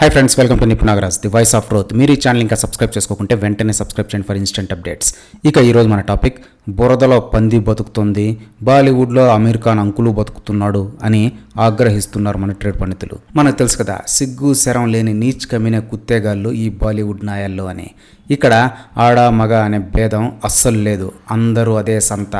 High friends welcome to నిప్ Nagaraj the voice of growth మీరు ఈ channel ఇంకా subscribe చేసుకోకుంటే వెంటనే సబ్స్క్రైబ్ చేయండి ఫర్ ఇన్స్టెంట్ అప్డేట్స్ ఇక ఈరోజు మన టాపిక్ బురదలో పంది బతుకుతుంది బాలీవుడ్లో అమీర్ ఖాన్ అంకులు బతుకుతున్నాడు అని ఆగ్రహిస్తున్నారు మన ట్రేడ్ పండితులు. మనకు తెలుసు కదా సిగ్గు శరం లేని నీచ్ కమిన కుత్తేగాళ్ళు ఈ బాలీవుడ్ నాయాల్లో అని. ఇక్కడ ఆడ మగ అనే భేదం అస్సలు లేదు అందరూ అదే సంత.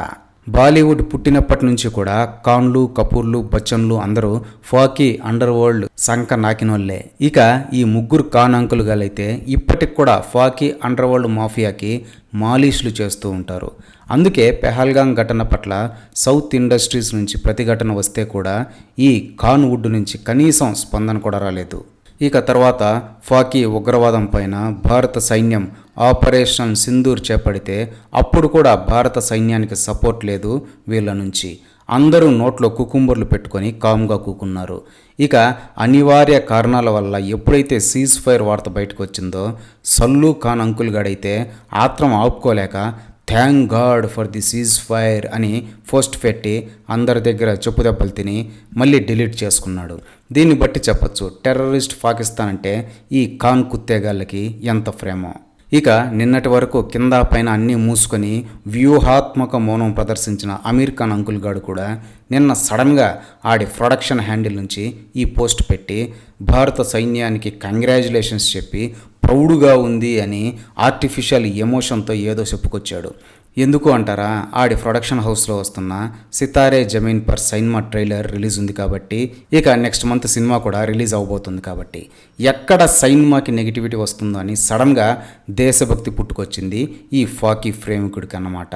బాలీవుడ్ పుట్టినప్పటి నుంచి కూడా ఖాన్లు కపూర్లు బచ్చన్లు అందరూ ఫాకీ అండర్ వరల్డ్ సంక నాకినోళ్ళే ఇక ఈ ముగ్గురు ఖాన్ అంకులుగాలైతే ఇప్పటికి కూడా ఫాకీ అండర్ వరల్డ్ మాఫియాకి మాలిష్లు చేస్తూ ఉంటారు. అందుకే పెహల్గాం ఘటన పట్ల సౌత్ ఇండస్ట్రీస్ నుంచి ప్రతిఘటన వస్తే కూడా ఈ ఖాన్ వుడ్ నుంచి కనీసం స్పందన కూడా రాలేదు. ఇక తర్వాత ఫాకీ ఉగ్రవాదం పైన భారత సైన్యం ఆపరేషన్ సింధూర్ చేపడితే అప్పుడు కూడా భారత సైన్యానికి సపోర్ట్ లేదు వీళ్ళ నుంచి. అందరూ నోట్లో కుకుంబర్లు పెట్టుకొని కామ్గా కూకున్నారు. ఇక అనివార్య కారణాల వల్ల ఎప్పుడైతే సీజ్ ఫైర్ వార్త బయటకు వచ్చిందో సల్లు ఖాన్ అంకుల్ గడైతే ఆత్రం ఆపుకోలేక thank God for the cease fire అని పోస్ట్ పెట్టి అందరి దగ్గర చెప్పు దెబ్బలు తిని మళ్ళీ డిలీట్ చేసుకున్నాడు. దీన్ని బట్టి చెప్పొచ్చు టెర్రరిస్ట్ పాకిస్తాన్ అంటే ఈ ఖాన్ కుత్తేగాళ్ళకి ఎంత ప్రేమో. ఇక నిన్నటి వరకు కింద పైన అన్నీ మూసుకొని వ్యూహాత్మక మౌనం ప్రదర్శించిన అమీర్ ఖాన్ అంకుల్ గాడు కూడా నిన్న సడన్గా ఆడి ప్రొడక్షన్ హ్యాండిల్ నుంచి ఈ పోస్ట్ పెట్టి భారత సైన్యానికి కంగ్రాచులేషన్స్ చెప్పి ప్రౌడ్గా ఉంది అని ఆర్టిఫిషియల్ ఎమోషన్తో ఏదో చెప్పుకొచ్చాడు. ఎందుకు అంటారా? ఆడి ప్రొడక్షన్ హౌస్లో వస్తున్న సితారే జమీన్ పర్ సినిమా ట్రైలర్ రిలీజ్ ఉంది కాబట్టి ఇక నెక్స్ట్ మంత్ సినిమా కూడా రిలీజ్ అవబోతుంది కాబట్టి. ఎక్కడ సినిమాకి నెగిటివిటీ వస్తుందో అని సడన్గా దేశభక్తి పుట్టుకొచ్చింది ఈ ఫాకీ ప్రేమికుడికి అన్నమాట.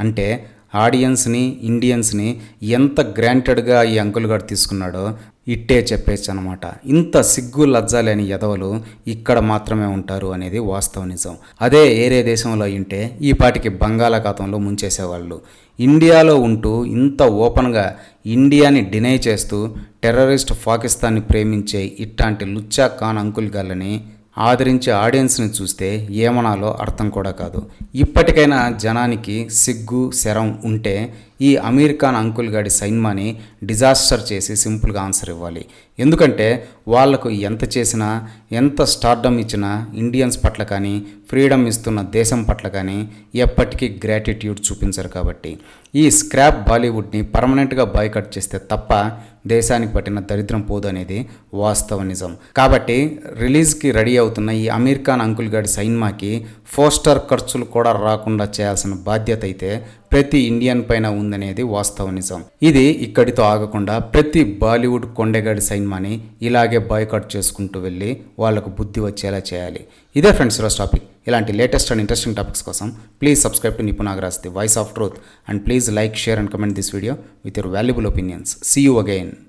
అంటే ఆడియన్స్ని ఇండియన్స్ని ఎంత గ్రాంటెడ్గా ఈ అంకుల్ గారు తీసుకున్నాడో ఇట్టే చెప్పేసి అనమాట ఇంత సిగ్గు లజ్జాలేని ఎదవలు ఇక్కడ మాత్రమే ఉంటారు అనేది వాస్తవ నిజం. అదే ఏరే దేశంలో ఉంటే ఈ పాటికి బంగాళాఖాతంలో ముంచేసేవాళ్ళు. ఇండియాలో ఉంటూ ఇంత ఓపెన్గా ఇండియాని డినై చేస్తూ టెర్రరిస్ట్ పాకిస్తాన్ని ప్రేమించే ఇట్లాంటి లుచ్చా ఖాన్ అంకుల్ గాళ్ళని ఆదరించే ఆడియన్స్ని చూస్తే ఏమనాలో అర్థం కూడా కాదు. ఇప్పటికైనా జనానికి సిగ్గు శరం ఉంటే ఈ అమీర్ ఖాన్ అంకుల్ గాడి సైన్మాని డిజాస్టర్ చేసి సింపుల్గా ఆన్సర్ ఇవ్వాలి. ఎందుకంటే వాళ్ళకు ఎంత చేసినా ఎంత స్టార్డమ్ ఇచ్చినా ఇండియన్స్ పట్ల కానీ ఫ్రీడమ్ ఇస్తున్న దేశం పట్ల కానీ ఎప్పటికీ గ్రాటిట్యూడ్ చూపించరు కాబట్టి. ఈ స్క్రాప్ బాలీవుడ్ని పర్మనెంట్గా బాయ్కట్ చేస్తే తప్ప దేశానికి పట్టిన దరిద్రం పోదు అనేది వాస్తవ నిజం. కాబట్టి రిలీజ్కి రెడీ అవుతున్న ఈ అమీర్ ఖాన్ అంకుల్ గాడి సైన్మాకి పోస్టర్ ఖర్చులు కూడా రాకుండా చేయాల్సిన బాధ్యత అయితే ప్రతి ఇండియన్ పైన ఉందనేది వాస్తవ నిజం. ఇది ఇక్కడితో ఆగకుండా ప్రతి బాలీవుడ్ కొండగాడి సైన్మాని ఇలాగే బాయ్కాట్ చేసుకుంటూ వెళ్ళి వాళ్ళకు బుద్ధి వచ్చేలా చేయాలి. ఇదే ఫ్రెండ్స్ ఈరోజు టాపిక్. ఇలాంటి లేటెస్ట్ అండ్ ఇంట్రెస్టింగ్ టాపిక్స్ కోసం please subscribe to నిపుణాగ్రాస్ the voice of truth and please like share and comment this video with your valuable opinions. See you again